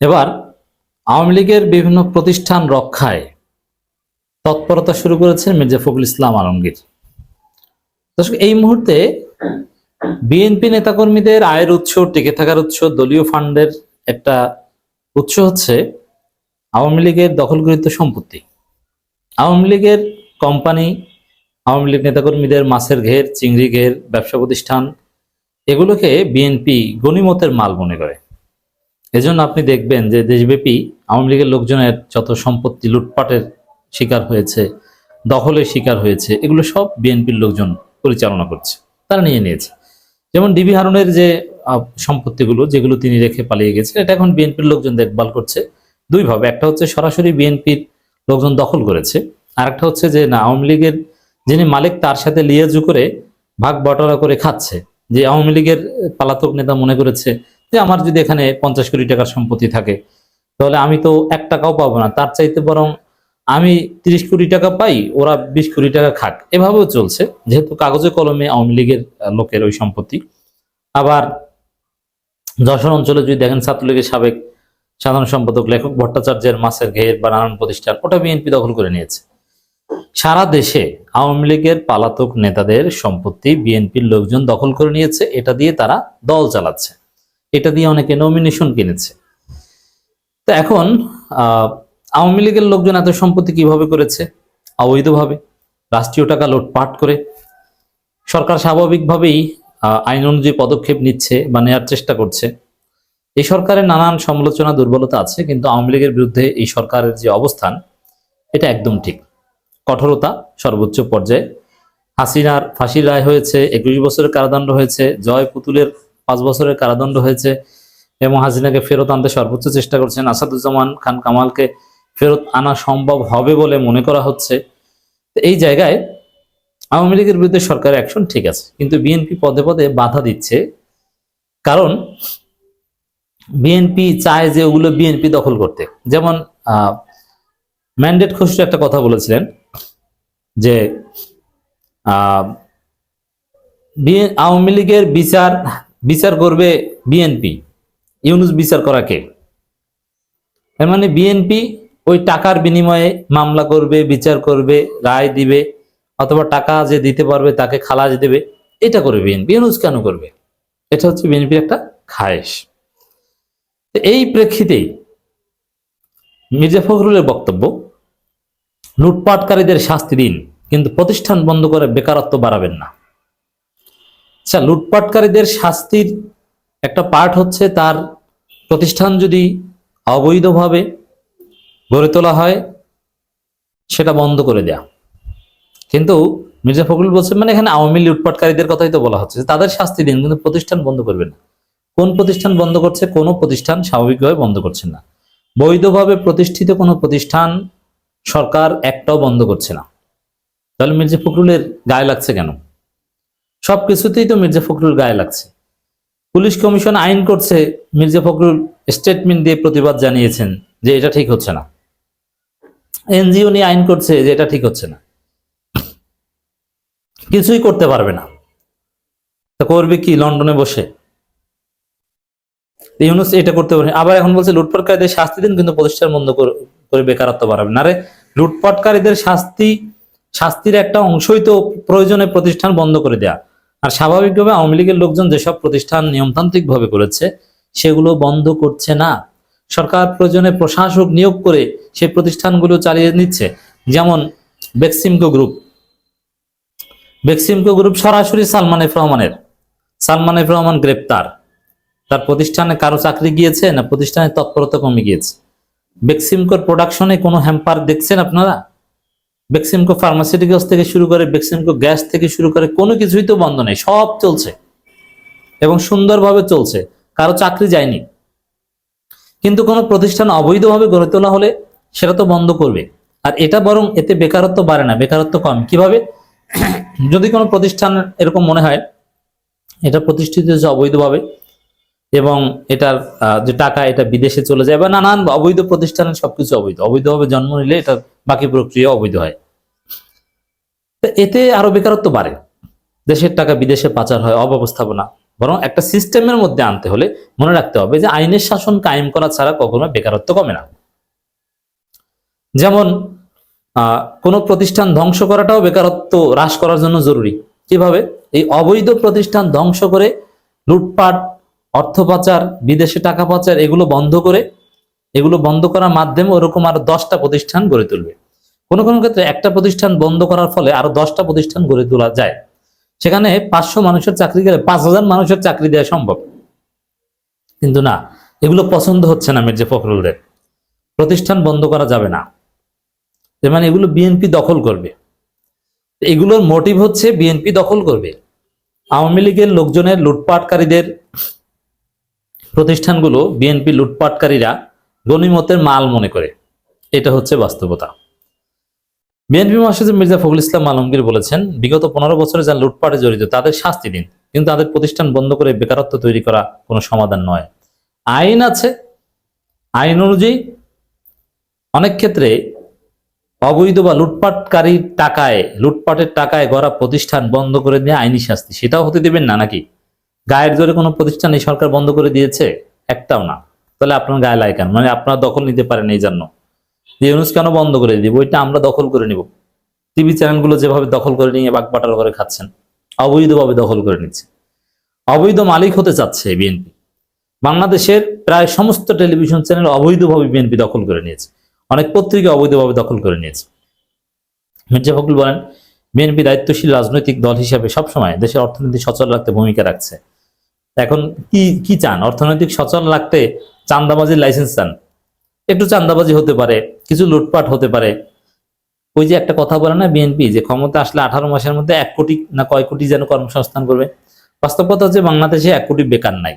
এবার আওয়ামী লীগের বিভিন্ন প্রতিষ্ঠান রক্ষায় তৎপরতা শুরু করেছেন মির্জা ফখরুল ইসলাম আলমগীর। দর্শক, এই মুহূর্তে বিএনপি নেতাকর্মীদের আয়ের উৎস, টিকে থাকার উৎস, দলীয় ফান্ডের একটা উৎস হচ্ছে আওয়ামী লীগের দখলকৃত সম্পত্তি। আওয়ামী লীগের কোম্পানি, আওয়ামী লীগ নেতাকর্মীদের মাছের ঘের, চিংড়ি ঘের, ব্যবসা প্রতিষ্ঠান, এগুলোকে বিএনপি গণিমতের মাল মনে করে। এজন্য আপনি দেখবেন যে দেশব্যাপী আওয়ামী লীগের লোকজনের যত সম্পত্তি লুটপাটের শিকার হয়েছে, দখলের শিকার হয়েছে, এগুলো সব বিএনপির লোকজন পরিচালনা করছে, তারা নিয়ে নিয়েছে। যেমন ডিবি হারুনের যে সম্পত্তিগুলো যেগুলো তিনি রেখে পালিয়ে গেছেন, এটা এখন বিএনপির লোকজন দেখভাল করছে দুইভাবে একটা হচ্ছে সরাসরি বিএনপির লোকজন দখল করেছে আর একটা হচ্ছে যে না, আওয়ামী লীগের যিনি মালিক তার সাথে লিয়াজু করে ভাগ বটরা করে খাচ্ছে, যে আওয়ামী লীগের পালাতক নেতা মনে করেছে যে আমার যদি এখানে পঞ্চাশ কোটি টাকার সম্পত্তি থাকে, তাহলে আমি তো এক টাকাও পাবো না। তার চাইতে বরং আমি তিরিশ কোটি টাকা পাই, ওরা বিশ কোটি টাকা খাক। এভাবেও চলছে। যেহেতু কাগজে কলমে আওয়ামী লীগের লোকের ওই সম্পত্তি। আবার যশোর অঞ্চলে যদি দেখেন ছাত্রলীগের সাবেক সাধারণ সম্পাদক, লেখক ভট্টাচার্যের মাছের ঘের বা নানান প্রতিষ্ঠান, ওটা বিএনপি দখল করে নিয়েছে। সারা দেশে আওয়ামী লীগের পালাতক নেতাদের সম্পত্তি বিএনপির লোকজন দখল করে নিয়েছে। এটা দিয়ে তারা দল চালাচ্ছে। এটা দিয়ে অনেকে নমিনেশন কিনেছে। তো এখন আওয়ামী লীগের লোকজন এত সম্পত্তি কীভাবে করেছে? অবৈধভাবে, রাষ্ট্রীয় টাকা লুটপাট করে। সরকার স্বাভাবিকভাবেই আইন অনুযায়ী পদক্ষেপ নিচ্ছে বা নেয়ার চেষ্টা করছে। এই সরকারের নানান সমালোচনা, দুর্বলতা আছে, কিন্তু আওয়ামী লীগের বিরুদ্ধে এই সরকারের যে অবস্থান, এটা একদম ঠিক। কঠোরতা সর্বোচ্চ পর্যায়ে। হাসিনার ফাঁসির রায় হয়েছে, একুশ বছরের কারাদণ্ড হয়েছে, জয় পুতুলের পাঁচ বছরের কারাদণ্ড হয়েছে এবং হাসিনাকে ফেরত আনতে সর্বোচ্চ চেষ্টা করছেন আসাদুজ্জামান খান কামালকে ফেরত আনা সম্ভব হবে বলে মনে করা হচ্ছে। এই জায়গায় আওয়ামী লীগের বিরুদ্ধে সরকারের অ্যাকশন ঠিক আছে, কিন্তু বিএনপি পদে পদে বাধা দিচ্ছে। কারণ বিএনপি চায় যে ওগুলো বিএনপি দখল করতে। যেমন ম্যান্ডেট খসরু একটা কথা বলেছিলেন যে আওয়ামী লীগের বিচার বিচার করবে বিএনপি। ইউনুস বিচার করা কে? এর মানে বিএনপি ওই টাকার বিনিময়ে মামলা করবে, বিচার করবে, রায় দিবে, অথবা টাকা যে দিতে পারবে তাকে খালাস দেবে, এটা করবে বিএনপি। ইউনুস কেন করবে? এটা হচ্ছে বিএনপির একটা খায়েশ। এই প্রেক্ষিতেই মির্জা ফখরুলের বক্তব্য, লুটপাটকারীদের শাস্তি দিন, কিন্তু প্রতিষ্ঠান বন্ধ করে বেকারত্ব বাড়াবেন না। আচ্ছা লুটপাটকারীদের শাস্তির একটা পার্ট হচ্ছে তার প্রতিষ্ঠান যদি অবৈধভাবে গড়ে তোলা হয়, সেটা বন্ধ করে দেয়া। কিন্তু মির্জা ফখরুল বলছেন মানে এখানে আওয়ামী লুটপাটকারীদের কথাই তো বলা হচ্ছে, তাদের শাস্তি দিন, কিন্তু প্রতিষ্ঠান বন্ধ করবে না। কোন প্রতিষ্ঠান বন্ধ করছে, কোনো প্রতিষ্ঠান স্বাভাবিকভাবে বন্ধ করছে না। বৈধভাবে প্রতিষ্ঠিত কোনো প্রতিষ্ঠান সরকার একটাও বন্ধ করছে না। তাহলে মির্জা ফখরুলের গায়ে লাগছে কেন? সব কিছুতেই তো মির্জা ফখরুল গায়ে লাগছে। পুলিশ কমিশন আইন করছে, মির্জা ফখরুল স্টেটমেন্ট দিয়ে প্রতিবাদ জানিয়েছেন যে এটা ঠিক হচ্ছে না। এনজিও নিয়ে আইন করছে যে এটা ঠিক হচ্ছে না। কিছুই করতে পারবে না। তা করবে কি? লন্ডনে বসে। ইউনুস এটা করতে পারে। আবার এখন বলছে, লুটপাটকারীদের শাস্তি দিন, কিন্তু প্রতিষ্ঠান বন্ধ করে বেকারত্ব বাড়াবে না। রে লুটপাটকারীদের শাস্তি, শাস্তির একটা অংশই তো প্রয়োজনে প্রতিষ্ঠান বন্ধ করে দেয়া। আর স্বাভাবিকভাবে আওয়ামী লীগের লোকজন যেসব প্রতিষ্ঠান নিয়মতান্ত্রিক ভাবে করেছে, সেগুলো বন্ধ করছে না। সরকার প্রয়োজনে প্রশাসক নিয়োগ করে সেই প্রতিষ্ঠানগুলো চালিয়ে নিচ্ছে। যেমন বেক্সিমকো গ্রুপ। বেক্সিমকো গ্রুপ সরাসরি সালমান এফ রহমানের। সালমান এফ রহমান গ্রেপ্তার। তার প্রতিষ্ঠানে কারও চাকরি গিয়েছে না প্রতিষ্ঠানের তৎপরতা কমে গিয়েছে? বেক্সিমকোর প্রোডাকশনে কোনো হ্যাম্পার দেখছেন আপনারা? বেক্সিমকো ফার্মাসিউটিক্যালস থেকে শুরু করে বেক্সিমকো গ্যাস থেকে শুরু করে কোনো কিছুই তো বন্ধ নেই, সব চলছে। এবং সুন্দরভাবে চলছে, কারও চাকরি যায়নি। কিন্তু কোনো প্রতিষ্ঠান অবৈধভাবে গড়ে তোলা হলে সেটা তো বন্ধ করবে। আর এটা বরং এতে বেকারত্ব বাড়ে না, বেকারত্ব কম। কীভাবে? যদি কোনো প্রতিষ্ঠান এরকম মনে হয়, এটা প্রতিষ্ঠিত হচ্ছে অবৈধভাবে এবং এটার যে টাকা এটা বিদেশে চলে যায় বা নানান অবৈধ প্রতিষ্ঠানের সবকিছু অবৈধ। অবৈধভাবে জন্ম নিলে এটার বাকি প্রক্রিয়া অবৈধ হয়। এতে আরও বেকারত্ব বাড়ে। দেশের টাকা বিদেশে পাচার হয়, অব্যবস্থাপনা। বরং একটা সিস্টেমের মধ্যে আনতে হলে মনে রাখতে হবে যে আইনের শাসন কায়েম করা ছাড়া কখনো বেকারত্ব কমে না। যেমন কোনো প্রতিষ্ঠান ধ্বংস করাটাও বেকারত্ব হ্রাস করার জন্য জরুরি। কীভাবে? এই অবৈধ প্রতিষ্ঠান ধ্বংস করে লুটপাট অর্থ পাচার, বিদেশে টাকা পাচার, এগুলো বন্ধ করে, এগুলো বন্ধ করার মাধ্যমে ওরকম আরও দশটা প্রতিষ্ঠান গড়ে তুলবে। কোনো কোনো ক্ষেত্রে একটা প্রতিষ্ঠান বন্ধ করার ফলে আরও দশটা প্রতিষ্ঠান গড়ে তোলা যায়। সেখানে পাঁচশো মানুষের চাকরি গেলে পাঁচ হাজার মানুষের চাকরি দেওয়া সম্ভব। কিন্তু না, এগুলো পছন্দ হচ্ছে না মির্জা ফখরুলদের প্রতিষ্ঠান বন্ধ করা যাবে না। মানে এগুলো বিএনপি দখল করবে। এগুলোর মোটিভ হচ্ছে বিএনপি দখল করবে। আওয়ামী লীগের লোকজনের লুটপাটকারীদের প্রতিষ্ঠানগুলো বিএনপি লুটপাটকারীরা গণিমতের মাল মনে করে। এটা হচ্ছে বাস্তবতা। বিএনপি মহাসচিব মির্জা ফখরুল ইসলাম আলমগীর বলেছেন, বিগত পনেরো বছরে যারা লুটপাটে জড়িত, তাদের শাস্তি দিন। কিন্তু তাদের প্রতিষ্ঠান বন্ধ করে বেকারত্ব তৈরি করা কোনো সমাধান নয়। আইন আছে। আইন অনুযায়ী অনেক ক্ষেত্রে অবৈধ বা লুটপাটকারীর টাকায়, লুটপাটের টাকায় গড়া প্রতিষ্ঠান বন্ধ করে দিয়ে আইনি শাস্তি, সেটাও হতে দেবেন না নাকি? গায়ের জোরে কোনো প্রতিষ্ঠান এই সরকার বন্ধ করে দিয়েছে? একটাও না। তাহলে আপনার গায়ে লাগে কেন? মানে আপনারা দখল নিতে পারেন এই জন্য। যে ইউনুস কেন বন্ধ করে দিব? ওইটা আমরা দখল করে নিব। টিভি চ্যানেলগুলো যেভাবে দখল করে নিয়ে বাগবাটার করে খাচ্ছেন, অবৈধভাবে দখল করে নিচ্ছে। অবৈধ মালিক হতে চাচ্ছে বিএনপি। বাংলাদেশের প্রায় সমস্ত টেলিভিশন চ্যানেল অবৈধভাবে বিএনপি দখল করে নিয়েছে। অনেক পত্রিকা অবৈধভাবে দখল করে নিয়েছে। মির্জা ফখরুল বলেন, বিএনপি দায়িত্বশীল রাজনৈতিক দল হিসাবে সবসময় দেশের অর্থনীতি সচল রাখতে ভূমিকা রাখছে। এখন কি কি চান? অর্থনৈতিক সচল রাখতে চান্দাবাজির লাইসেন্স চান? একটু চান্দাবাজি হতে পারে, কিছু লুটপাট হতে পারে। ওই যে একটা কথা বলে না বিএনপি, যে ক্ষমতা আসলে আঠারো মাসের মধ্যে এক কোটি না কয় কোটি যেন কর্মসংস্থান করবে। বাস্তব কথা হচ্ছে বাংলাদেশে এক কোটি বেকার নাই।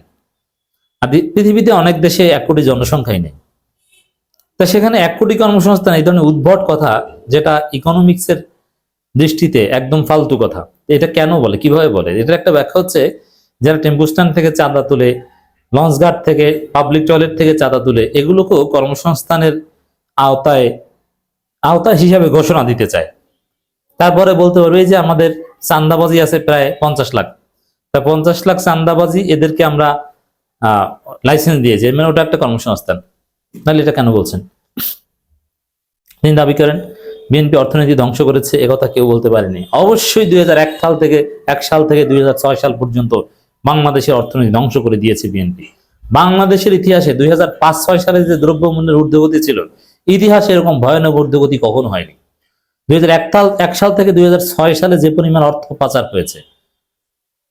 আর পৃথিবীতে অনেক দেশে এক কোটি জনসংখ্যাই নেই। তা সেখানে এক কোটি কর্মসংস্থান, এই ধরনের উদ্ভট কথা, যেটা ইকোনমিক্সের দৃষ্টিতে একদম ফালতু কথা, এটা কেন বলে? কীভাবে বলে? এটার একটা ব্যাখ্যা হচ্ছে যারা টেম্পু স্ট্যান্ড থেকে চাঁদা তুলে লঞ্চ ঘাট থেকে পাবলিক টয়লেট থেকে চাঁদা তুলে, এগুলোকেও কর্মসংস্থানের আওতায় আওতা হিসাবে ঘোষণা দিতে চায়। তারপরে বলতে পারবে যে আমাদের চান্দাবাজি আছে প্রায় পঞ্চাশ লাখ। তা পঞ্চাশ লাখ চান্দাবাজি এদেরকে আমরা লাইসেন্স দিয়েছি। মানে ওটা একটা কর্মসংস্থান। তাহলে এটা কেন বলছেন? তিনি দাবি করেন, বিএনপি অর্থনীতি ধ্বংস করেছে একথা কেউ বলতে পারেনি। অবশ্যই দুই এক সাল থেকে, এক সাল থেকে দুই হাজার ছয় সাল পর্যন্ত বাংলাদেশের অর্থনীতি ধ্বংস করে দিয়েছে বিএনপি বাংলাদেশের ইতিহাসে দুই হাজার পাঁচ ছয় সালে যে দ্রব্যমূল্যের ঊর্ধ্বগতি ছিল ইতিহাসে এরকম ভয়ানক ঊর্ধ্বগতি কখনো হয়নি। দুই হাজার এক সাল থেকে দুই হাজার ছয় সালে যে পরিমাণ অর্থ পাচার হয়েছে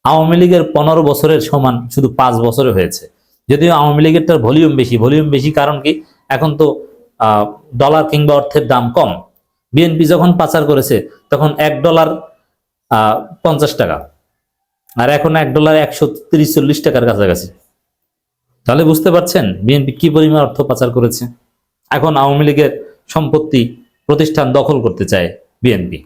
আওয়ামী লীগের পনেরো বছরের সমান শুধু পাঁচ বছরে হয়েছে। যদিও আওয়ামী লীগেরটার ভলিউম বেশি ভলিউম বেশি কারণ কি? এখন তো ডলার কিংবা অর্থের দাম কম। বিএনপি যখন পাচার করেছে তখন এক ডলার আহ, পঞ্চাশ টাকা। আর এখন এক ডলার একশো তিরিশ চল্লিশ টাকার কাছাকাছি। তাহলে বুঝতে পারছেন বিএনপি কি পরিমাণ অর্থ পাচার করেছে? এখন আওয়ামী লীগের সম্পত্তি প্রতিষ্ঠান দখল করতে চায় বিএনপি